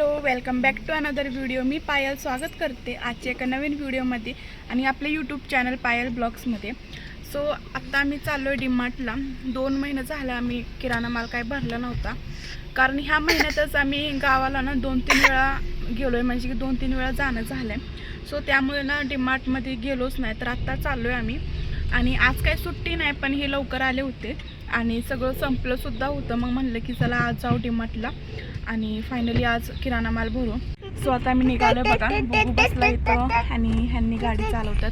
Hello welcome back to another video मी पायल स्वागत करते आजच्या एका नवीन व्हिडिओमध्ये आणि आपल्या यूट्यूब चॅनल पायल ब्लॉग्समध्ये सो आत्ता आम्ही चाललो आहे डीमार्टला. दोन महिने झाला आम्ही किराणा माल काय भरला नव्हता. कारण ह्या महिन्यातच आम्ही गावाला ना दोन तीन वेळा गेलो आहे म्हणजे की दोन तीन वेळा जाणं झालं आहे सो त्यामुळे ना डिमार्टमध्ये गेलोच नाही. तर आत्ता चाललो आहे आम्ही. आणि आज काही सुट्टी नाही पण हे लवकर आले होते. आणि सगळं संपलंसुद्धा होतं. मग म्हणलं की चला आज जाऊ डीमार्टला आणि फायनली आज किराणा माल भरू. सो आता मी निघालो बघा. बघू बसला इथं आणि ह्यांनी गाडी चालवतात.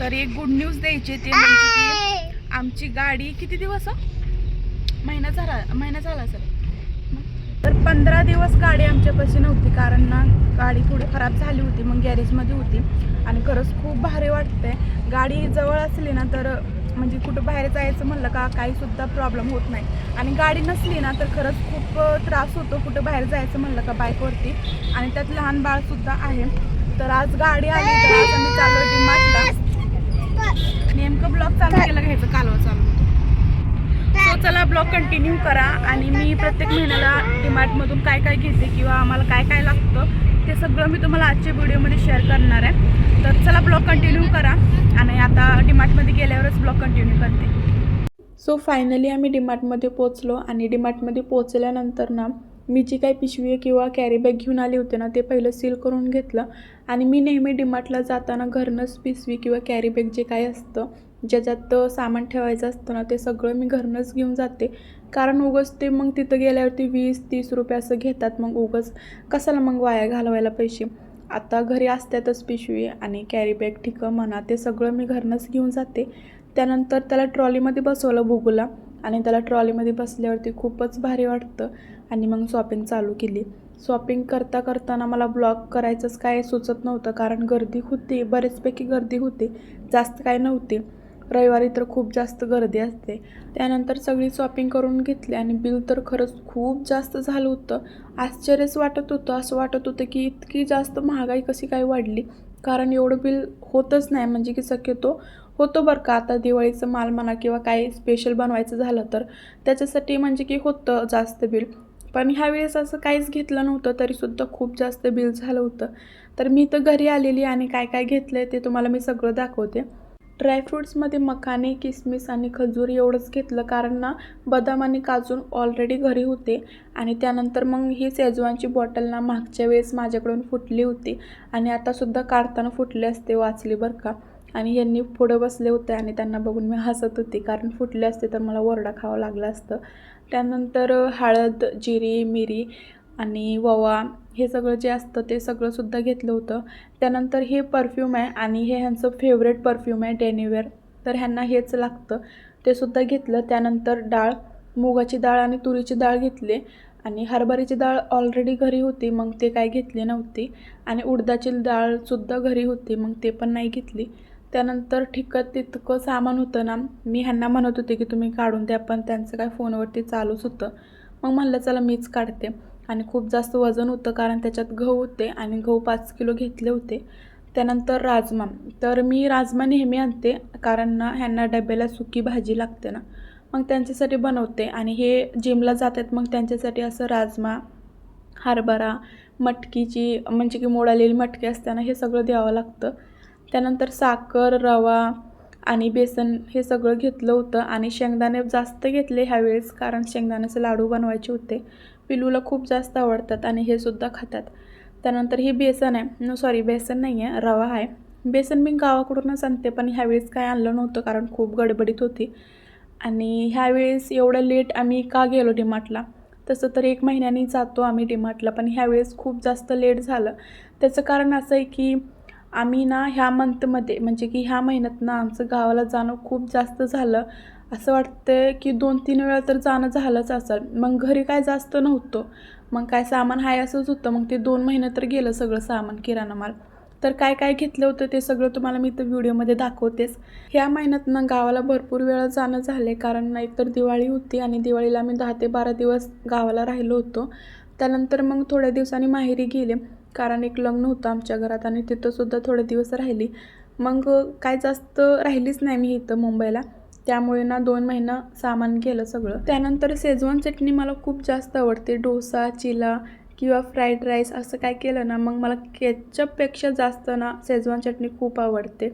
तर एक गुड न्यूज द्यायची ते म्हणजे की आमची गाडी किती दिवस महिना झाला महिना झाला सर. तर पंधरा दिवस गाडी आमच्यापाशी नव्हती कारण ना गाडी थोडी खराब झाली होती. मग गॅरेजमध्ये होती. आणि खरंच खूप भारी वाटतंय. गाडी जवळ असली ना तर म्हणजे कुठं बाहेर जायचं म्हणलं का काहीसुद्धा प्रॉब्लेम होत नाही. आणि गाडी नसली ना तर खरंच खूप त्रास होतो कुठं बाहेर जायचं म्हणलं का बाईकवरती. आणि त्यात लहान बाळसुद्धा आहे. तर आज गाडी आली तर आज आम्ही चाललो डिमार्टला. नेमकं ब्लॉक चालू केलं घ्यायचं कालवा चालू सो चला ब्लॉग कंटिन्यू करा आणि मी प्रत्येक महिन्याला डिमार्टमधून काय काय घेते किंवा आम्हाला काय काय लागतं ते सगळं मी तुम्हाला आजच्या व्हिडिओमध्ये शेअर करणार आहे. तर चला ब्लॉग कंटिन्यू करा आणि आता डिमार्टमध्ये गेल्यावरच ब्लॉग कंटिन्यू करते. सो फायनली आम्ही डिमार्टमध्ये पोचलो आणि डिमार्टमध्ये पोचल्यानंतर ना मी जी काही पिशवी किंवा कॅरी बॅग घेऊन आले होते ना ते पहिलं सील करून घेतलं. आणि मी नेहमी डिमार्टला जाताना घरनंच पिशवी किंवा कॅरी बॅग जे काही असतं ज्याच्यात सामान ठेवायचं असतं ना ते सगळं मी घरनंच घेऊन जाते. कारण उगंच ते मग तिथं गेल्यावरती वीस तीस रुपये असं घेतात मग उगंच. कशाला मग वाया घालवायला पैसे? आता घरी असतातच पिशवी आणि कॅरी बॅग ठिकं म्हणा ते सगळं मी घरनंच घेऊन जाते. त्यानंतर त्याला ट्रॉलीमध्ये बसवलं बुगूला आणि त्याला ट्रॉलीमध्ये बसल्यावरती खूपच भारी वाटतं आणि मग शॉपिंग चालू केली. शॉपिंग करता करताना मला ब्लॉग करायचंच काय सुचत नव्हतं कारण गर्दी होती बरेचपैकी गर्दी होती जास्त काय नव्हती. रविवारी तर खूप जास्त गर्दी असते. त्यानंतर सगळी शॉपिंग करून घेतली आणि बिल तर खरंच खूप जास्त झालं होतं. आश्चर्यच वाटत होतं. असं वाटत होतं की इतकी जास्त महागाई कशी काय वाढली? कारण एवढं बिल होतच नाही. म्हणजे की शक्यतो होतो बरं का? आता दिवाळीचं माल म्हणा किंवा काही स्पेशल बनवायचं झालं तर त्याच्यासाठी म्हणजे की होतं जास्त बिल पण ह्यावेळेस असं काहीच घेतलं नव्हतं. तरीसुद्धा खूप जास्त बिल झालं होतं. तर मी तर घरी आलेली आणि काय काय घेतलं आहे ते तुम्हाला मी सगळं दाखवते. ड्रायफ्रूट्समध्ये मखाने किसमिस आणि खजूर एवढंच घेतलं कारण ना बदाम आणि काजू ऑलरेडी घरी होते. आणि त्यानंतर मग ही सेजवानची बॉटल ना मागच्या वेळेस माझ्याकडून फुटली होती. आणि आतासुद्धा काढताना फुटले असते वाचली बरं का. आणि यांनी पुढं बसले होते आणि त्यांना बघून मी हसत होते कारण फुटले असते तर मला वरडा खावं लागलं असतं. त्यानंतर हळद जिरी मिरी आणि ववा हे सगळं जे असतं ते सगळंसुद्धा घेतलं होतं. त्यानंतर हे परफ्यूम आहे आणि हे ह्यांचं फेवरेट परफ्यूम आहे डेनिवेअर तर ह्यांना हेच लागतं. ते सुद्धा घेतलं. त्यानंतर डाळ मुगाची डाळ आणि तुरीची डाळ घेतली. आणि हरभऱ्याची डाळ ऑलरेडी घरी होती मग ते काय घेतली नव्हती. आणि उडदाची डाळसुद्धा घरी होती मग ते पण नाही घेतली. त्यानंतर ठिकत तितकं सामान होतं ना मी ह्यांना म्हणत होते की तुम्ही काढून द्या पण त्यांचं काय फोनवरती चालूच होतं. मग म्हणलं चला मीच काढते. आणि खूप जास्त वजन होतं कारण त्याच्यात गहू होते आणि गहू पाच किलो घेतले होते. त्यानंतर राजमा. तर मी राजमा नेहमी आणते कारण ना ह्यांना डब्याला सुकी भाजी लागते ना. मग त्यांच्यासाठी बनवते आणि हे जिमला जातात मग त्यांच्यासाठी असं राजमा हरभरा मटकीची म्हणजे की मोडालेली मटकी मटकी असताना हे सगळं द्यावं लागतं. त्यानंतर साखर रवा आणि बेसन हे सगळं घेतलं होतं आणि शेंगदाणे जास्त घेतले ह्यावेळेस कारण शेंगदाण्याचे लाडू बनवायचे होते. पिलूला खूप जास्त आवडतात आणि हे सुद्धा खातात. त्यानंतर हे बेसन आहे. नो सॉरी बेसन नाही आहे रवा आहे. बेसन मी गावाकडूनच आणते पण ह्यावेळेस काय आणलं नव्हतं कारण खूप गडबडीत होती. आणि ह्यावेळेस एवढं लेट आम्ही का गेलो डिमार्टला? तसं तर एक महिन्याने जातो आम्ही डिमार्टला पण ह्यावेळेस खूप जास्त लेट झालं. त्याचं कारण असं आहे की आम्ही ना ह्या मंथमध्ये म्हणजे की ह्या महिन्यात ना आमचं गावाला जाणं खूप जास्त झालं. असं वाटतं की दोन तीन वेळा तर जाणं झालंच असेल. मग घरी काय जास्त नव्हतं. मग काय सामान आहे असंच होतं. मग ते दोन महिने तर गेलं सगळं सामान किराणा माल. तर काय काय घेतलं होतं ते सगळं तुम्हाला मी तर व्हिडिओमध्ये दाखवतेच. ह्या महिन्यात ना गावाला भरपूर वेळा जाणं झाले कारण नाहीतर दिवाळी होती आणि दिवाळीला आम्ही दहा ते बारा दिवस गावाला राहिलो होतो. त्यानंतर मग थोड्या दिवसांनी माहेरी गेले. कारण एक लग्न होतं आमच्या घरात आणि तिथंसुद्धा थोडे दिवस राहिली. मग काय जास्त राहिलीच नाही मी इथं मुंबईला. त्यामुळे ना दोन महिना सामान गेलं सगळं. त्यानंतर सेजवान चटणी मला खूप जास्त आवडते. डोसा चिला किंवा फ्राईड राईस असं काय केलं ना मग मला केचपपेक्षा जास्त ना सेजवान चटणी खूप आवडते.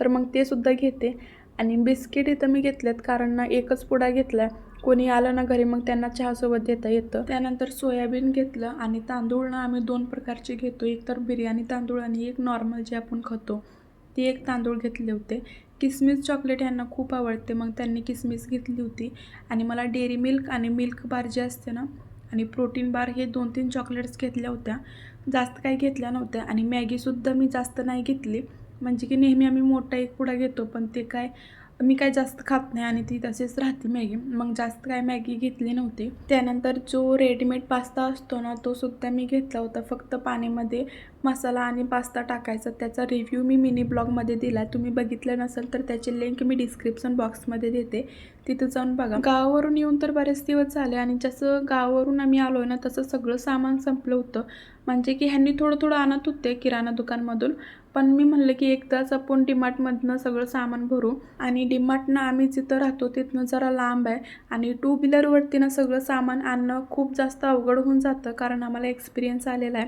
तर मग ते सुद्धा घेते. आणि बिस्किट इथं मी घेतलेत कारण ना एकच पुडा घेतला. कोणी आलं ना घरी मग त्यांना चहासोबत देता येतं. त्यानंतर सोयाबीन घेतलं आणि तांदूळ ना आम्ही दोन प्रकारचे घेतो. एक तर बिर्याणी तांदूळ आणि एक नॉर्मल जे आपण खातो ती एक तांदूळ घेतले होते. किसमिस चॉकलेट यांना खूप आवडते. मग त्यांनी किसमिस घेतली होती. आणि मला डेअरी मिल्क आणि मिल्क बार जे असते ना आणि प्रोटीन बार हे दोन तीन चॉकलेट्स घेतल्या होत्या. जास्त काही घेतल्या नव्हत्या. आणि मॅगीसुद्धा मी जास्त नाही घेतली. म्हणजे की नेहमी आम्ही मोठा एक पुडा घेतो पण ते काय मी काय जास्त खात नाही आणि ती तशीच राहते मॅगी. मग जास्त काय मॅगी घेतली नव्हती. त्यानंतर जो रेडीमेड पास्ता असतो ना तो सुद्धा मी घेतला होता. फक्त पाण्यामध्ये मसाला आणि पास्ता टाकायचा. त्याचा रिव्ह्यू मी मिनी ब्लॉगमध्ये दिला तुम्ही बघितलं नसेल तर त्याची लिंक मी डिस्क्रिप्शन बॉक्समध्ये देते. तिथं जाऊन बघा. गावावरून येऊन तर बरेच दिवस झाले आणि जसं गावावरून आम्ही आलो ना तसं सगळं सामान संपलं होतं. म्हणजे की ह्यांनी थोडं थोडं आणत होते किराणा दुकानमधून. पण मी म्हणलं की एकदाच आपण डीमार्टमधनं सगळं सामान भरू. आणि डीमार्टनं आम्ही जिथं राहतो तिथनं जरा लांब आहे. आणि टू व्हीलरवरतीनं सगळं सामान आणणं खूप जास्त अवघड होऊन जातं कारण आम्हाला एक्सपिरियन्स आलेला आहे.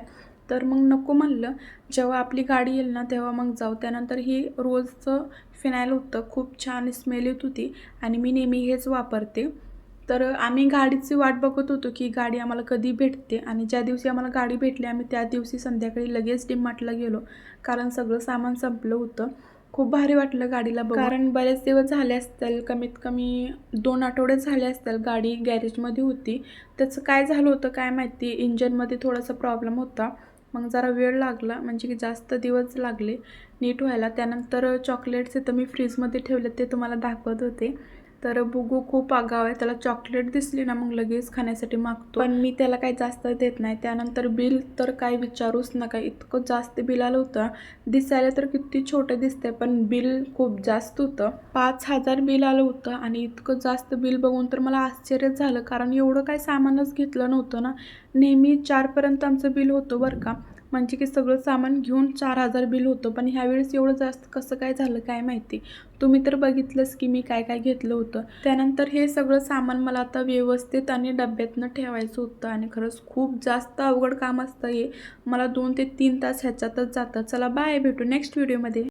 तर मग नको म्हणलं. जेव्हा आपली गाडी येईल ना तेव्हा मग जाऊ. त्यानंतर ही रोजचं फिनाईल होतं. खूप छान स्मेल येत होती. आणि मी नेहमी हेच वापरते. तर आम्ही गाडीची वाट बघत होतो की गाडी आम्हाला कधी भेटते आणि ज्या दिवशी आम्हाला गाडी भेटली आम्ही त्या दिवशी संध्याकाळी लगेच डिमार्टला गेलो. कारण सगळं सामान संपलं होतं. खूप भारी वाटलं गाडीला बघ कारण बरेच दिवस झाले असतील कमीत कमी दोन आठवडे झाले असतील गाडी गॅरेजमध्ये होती. त्याचं काय झालं होतं काय माहिती इंजनमध्ये थोडासा प्रॉब्लेम होता. मग जरा वेळ लागला म्हणजे की जास्त दिवस लागले नीट व्हायला. त्यानंतर चॉकलेट्स इथं मी फ्रीजमध्ये ठेवले ते तुम्हाला दाखवत होते. तर बुगू खूप आगाव आहे. त्याला चॉकलेट दिसली ना मग लगेच खाण्यासाठी मागतो. पण मी त्याला काही जास्त देत नाही. त्यानंतर बिल तर काय विचारूच नका. इतकं जास्त बिल आलं होतं. दिसायला तर किती छोटं दिसतंय पण बिल खूप जास्त होतं. पाच हजार बिल आलं होतं आणि इतकं जास्त बिल बघून तर मला आश्चर्यच झालं. कारण एवढं काय सामानच घेतलं नव्हतं ना. नेहमी चारपर्यंत आमचं बिल होतं बरं का. म्हणजे की सगळं सामान घेऊन चार हजार बिल होतं पण ह्यावेळेस एवढं जास्त कसं काय झालं काय माहिती? तुम्ही तर बघितलंच की मी काय काय घेतलं होतं. त्यानंतर हे सगळं सामान मला आता व्यवस्थित आणि डब्यातनं ठेवायचं होतं आणि खरंच खूप जास्त अवघड काम असतं हे. मला दोन ते तीन तास ह्याच्यातच जातं. चला बाय भेटू नेक्स्ट व्हिडिओमध्ये